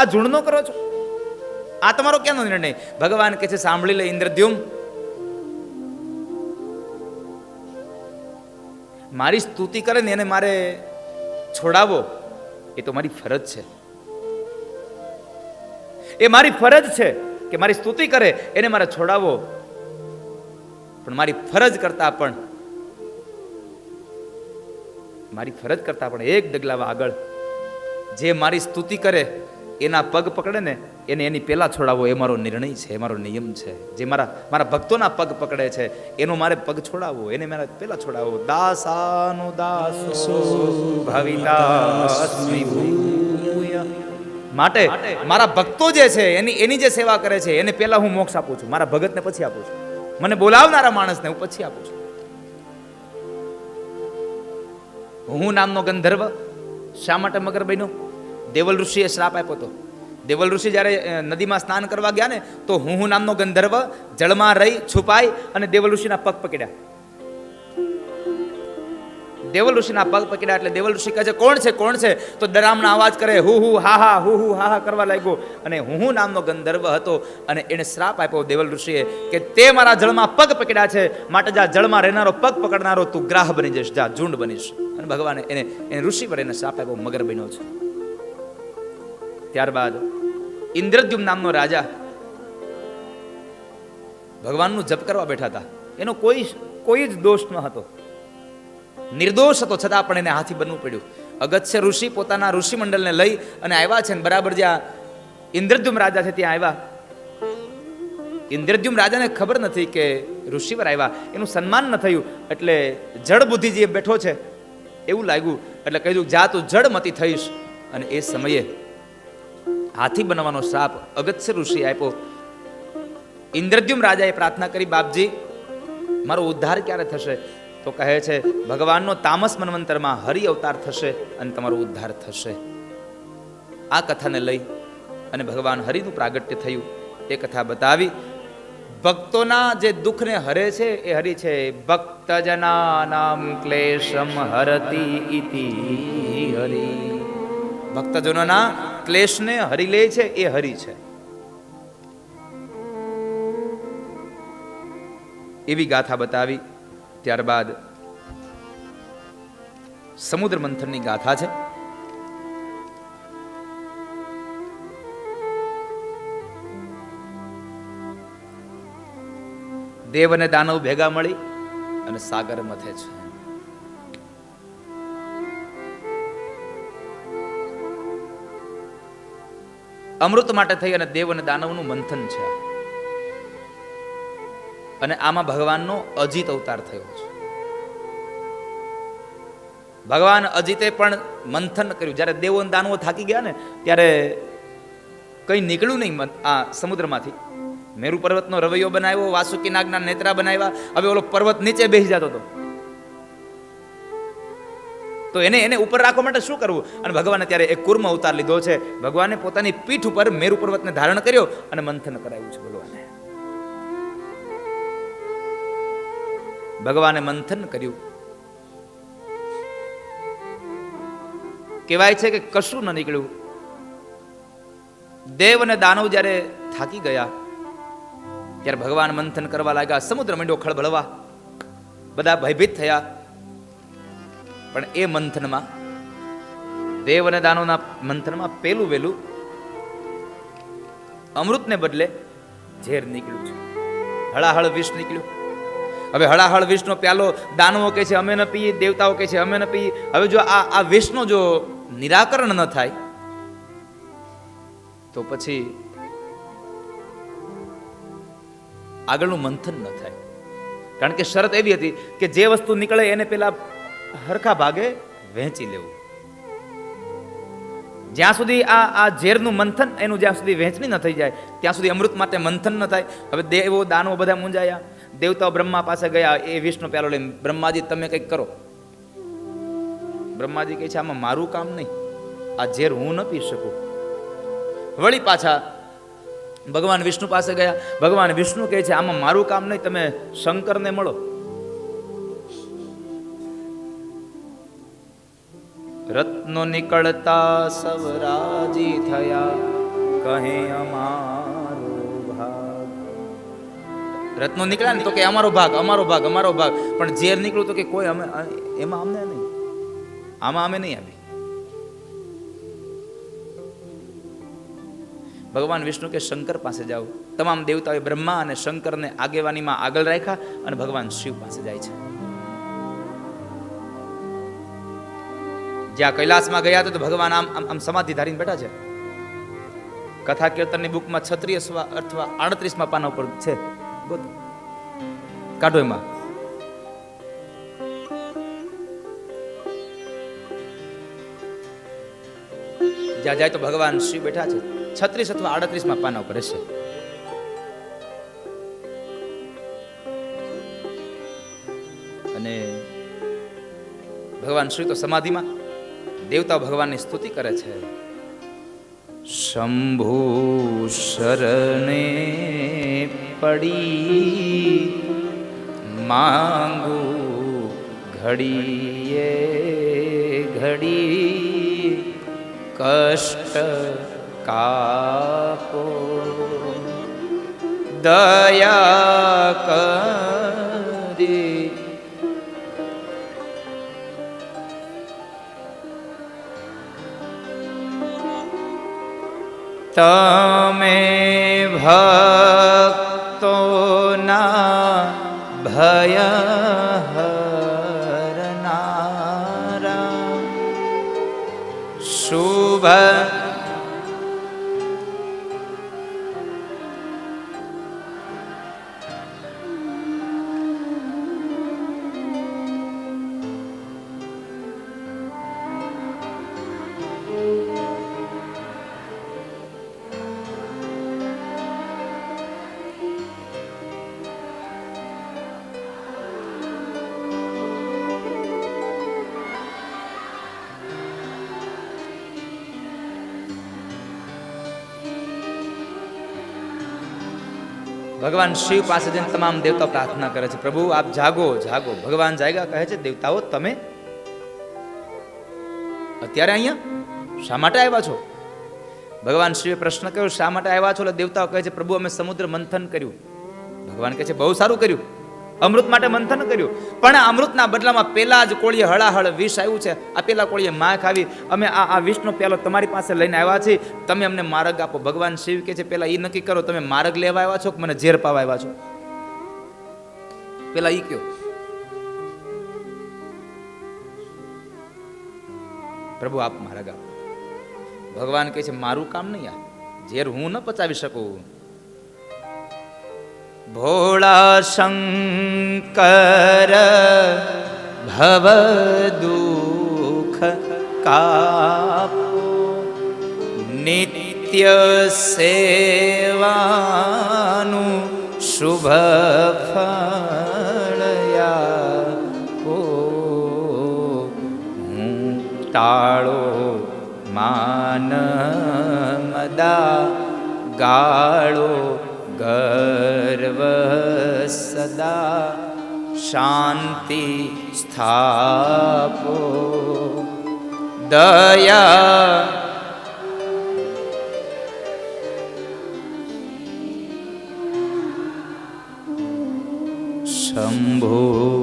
આ ઝૂંડનો કરો છો? આ તમારો ક્યાંનો નિર્ણય? ભગવાન કહે છે, સાંભળી લે ઇન્દ્રદ્યુમ. મારી સ્તુતિ કરે ને એને મારે છોડાવો. એ તો મારી ફરજ છે. એ મારી ફરજ છે કે મારી સ્તુતિ કરે, એને મારે છોડાવો. પણ મારી ફરજ કરતા પણ, મારી ફરજ કરતા પણ એક ડગલા આગળ જે મારી સ્તુતિ કરે એના પગ પકડે ને, એને એની પહેલાં છોડાવો, એ મારો નિર્ણય છે, એ મારો નિયમ છે. જે મારા મારા ભક્તોના પગ પકડે છે, એનો મારે પગ છોડાવવો એને મારા પહેલા છોડાવવો દાસાનો દાસો ભવિતાસ્મિ માટે મારા ભક્તો જે છે, એની એની જે સેવા કરે છે, એને પહેલા હું મોક્ષ આપું છું. મારા ભગતને પછી આપું છું. મને બોલાવનારા માણસને હું પછી આપું છું. હું નામનો ગંધર્વ. શા માટે મગર બન્યો? દેવલ ઋષિએ શ્રાપ આપ્યો હતો. દેવલ ઋષિ જ્યારે નદીમાં સ્નાન કરવા ગયા ને, તો હું હું નામનો ગંધર્વ જળમાં રહી, છુપાઈ અને દેવલ ઋષિના પગ પકડ્યા. દેવલ ઋષિના પગ પકડ્યા એટલે દેવલ ઋષિ કહે છે, કોણ છે કોણ છે? તો ડરામણા અવાજ કરે હુ હુ હા હા હુ હુ હા હા કરવા લાગ્યો. અને હું હું નામનો ગંધર્વ હતો અને એને શ્રાપ આપ્યો દેવલ ઋષિએ કે, તે મારા જળમાં પગ પકડ્યા છે. માટે જા, જળમાં રહેનારો, પગ પકડનારો તું ગ્રાહ બની જઈશ. જા, ઝુંડ બનીશ. અને ભગવાને એને એને ઋષિ પર એને શ્રાપ આપ્યો, મગર બન્યો છે. ત્યારબાદ ઇન્દ્રદ્યુમ નામનો રાજા ભગવાનનું જપ કરવા બેઠા હતા. એનો કોઈ કોઈ જ દોષ ન હતો. નિર્દોષ હતો છતાં પણ એને હાથી બનવું પડ્યું. અગત્ય ઋષિ પોતાના ઋષિ મંડળને લઈ અને આવ્યા છે ને બરાબર જ્યાં ઇન્દ્રદ્યુમ રાજા છે ત્યાં આવ્યા. ઇન્દ્રદ્યુમ રાજાને ખબર નથી કે ઋષિ પર આવ્યા. એનું સન્માન ન થયું. એટલે જડ બુદ્ધિ જે બેઠો છે. એવું લાગ્યું. એટલે કહ્યું, જા તું જડમતી થઈશ. અને એ સમયે હાથી બનવાનો શ્રાપ અગત્ય ઋષિ આપ્યો. ઇન્દ્રદ્યુમ રાજાએ પ્રાર્થના કરી, બાપજી, મારો ઉદ્ધાર ક્યારે થશે? તો કહે છે, ભગવાનનો તામસ મન્વંતરમાં હરિ અવતાર થશે અને તમારો ઉદ્ધાર થશે. આ કથાને લઈ અને ભગવાન હરિનું પ્રાગટ્ય થયું. એ કથા બતાવી, ભક્તોના જે દુઃખને હરે છે, એ હરિ છે. ભક્તજનાનામ ક્લેશમ હરતી ઇતિ હરિ. ભક્તજનોના ક્લેશને હરી લે છે, એ હરી છે. એવી ગાથા બતાવી, ત્યારબાદ સમુદ્ર મંથનની ગાથા છે. દેવ અને દાનવ ભેગા મળી અને સાગર મથે છે. અમૃત માટે થઈ અને દેવ અને દાનવનું મંથન છે. અને આમાં ભગવાનનો અજીત અવતાર થયો છે. ભગવાન અજીતે પણ મંથન કર્યું. જ્યારે દેવો અને દાનવો થાકી ગયા ને, ત્યારે કંઈ નીકળ્યું નહીં આ સમુદ્રમાંથી. મેરુ પર્વતનો રવૈયો બનાવ્યો, વાસુકી નાગના નેત્રા બનાવ્યા. હવે ઓલો પર્વત નીચે બેસી જતો હતો. તો એને એને ઉપર રાખવા માટે શું કરવું? અને ભગવાને ત્યારે એક કુર્મ અવતાર લીધો છે. ભગવાને પોતાની પીઠ ઉપર મેરુ પર્વતને ધારણ કર્યો અને મંથન કરાવ્યું છે ભગવાને. ભગવાને મંથન કર્યું. કહેવાય છે કે કશું ન નીકળ્યું. દેવ અને દાનવ જ્યારે થાકી ગયા, ત્યારે ભગવાન મંથન કરવા લાગ્યા. સમુદ્ર મંડ્યો ખળભળવા. બધા ભયભીત થયા. પણ એ મંથનમાં દેવ અને દાનોના મંથનમાં પેલું વેલું અમૃતને બદલે ઝેર નીકળ્યું છે. હળાહળ વિષ નીકળ્યું. હવે હળાહળ વિષનો પ્યાલો દાનવો કહે છે, અમે ન પીએ. દેવતાઓ કહે છે, અમે ન પીએ. હવે જો આ આ વિષનો જો નિરાકરણ ન થાય, તો પછી આગળનું મંથન ન થાય. કારણ કે શરત એવી હતી કે જે વસ્તુ નીકળે એને પેલા હરખા ભાગે વહેંચી લેવું. જ્યાં સુધી આ આ ઝેરનું મંથન એનું જ્યાં સુધી વહેંચણી ન થઈ જાય, ત્યાં સુધી અમૃત માટે મંથન ન થાય. હવે દેવો, દાનવો બધા મૂંઝાયા. દેવતાઓ બ્રહ્મા પાસે ગયા, એ વિષ્ણુ પ્યાલો લઈને, બ્રહ્માજી, તમે કંઈક કરો. બ્રહ્માજી કહે છે, આમાં મારું કામ નહીં. આ ઝેર હું ન પી શકું. વળી પાછા ભગવાન વિષ્ણુ પાસે ગયા. ભગવાન વિષ્ણુ કહે છે, આમાં મારું કામ નહીં, તમે શંકરને મળો. રત્નો નીકળતા સવરાજી થયા. કહે અમારો ભાગ. રત્નો નીકળ્યા ને તો કે અમારો ભાગ અમારો ભાગ અમારો ભાગ. પણ ઝેર નીકળ્યું તો કે કોઈ અમે એમાં અમને નહીં. આમાં અમે નહીં આવી. ભગવાન વિષ્ણુ કે શંકર પાસે જાઓ. તમામ દેવતાઓએ બ્રહ્મા અને શંકરને આગેવાનીમાં આગળ રાખ્યા અને ભગવાન શિવ પાસે જાય છે. જ્યાં કૈલાસમાં ગયા હતા, તો ભગવાન આમ આમ સમાધિ ધારીને બેઠા છે. કથા કીર્તનની બુકમાં છત્રીસ અથવા આડત્રીસમાં પાના ઉપર છે. કાઢો એમાં. જ્યાં જાય તો ભગવાન શ્રી બેઠા છે. છત્રીસ અથવા આડત્રીસમાં પાના ઉપર હશે. અને ભગવાન શ્રી તો સમાધિમાં દેવતા ભગવાનની સ્તુતિ કરે છે. શંભુ શરણે પડી, માંગુ ઘડીએ ઘડી, કષ્ટ કાપો, દયા કરી તમે ભક્તોના ભય હરનારા શુભ ભગવાન શિવ પાસે જઈને તમામ દેવતા પ્રાર્થના કરે છે. પ્રભુ, આપ જાગો જાગો. ભગવાન જાગ્યા કહે છે, દેવતાઓ, તમે અત્યારે અહીંયા શા માટે આવ્યા છો? ભગવાન શિવે પ્રશ્ન કર્યો, શા માટે આવ્યા છો? એટલે દેવતાઓ કહે છે, પ્રભુ, અમે સમુદ્ર મંથન કર્યું. ભગવાન કહે છે, બહુ સારું કર્યું. અમૃત માટે મંથન કર્યું. પણ અમૃતના બદલામાં પેલા જ કોળીએ હળાહળ વિષ આવ્યું છે. આ પેલા કોળીએ માં આવી અમે આ આ વિષનો પેલો તમારી પાસે લઈને આવ્યા છીએ. તમે અમને માર્ગ આપો. ભગવાન શિવ કે છે, પેલા એ નક્કી કરો. તમે માર્ગ લેવા આવ્યા છો કે મને ઝેર પાવા આવ્યા છો? પેલા ઈ કયો. પ્રભુ, આપ માર્ગ આપો. ભગવાન કહે છે, મારું કામ નહીં આ. ઝેર હું ન પચાવી શકું. ભોળા શંકર ભવ દુઃખ કાપો નિત્ય સેવાનું શુભ ફળયા હું ટાળો માન મદા ગાળો गर्वः सदा शान्ति स्थापो। दया शम्भो।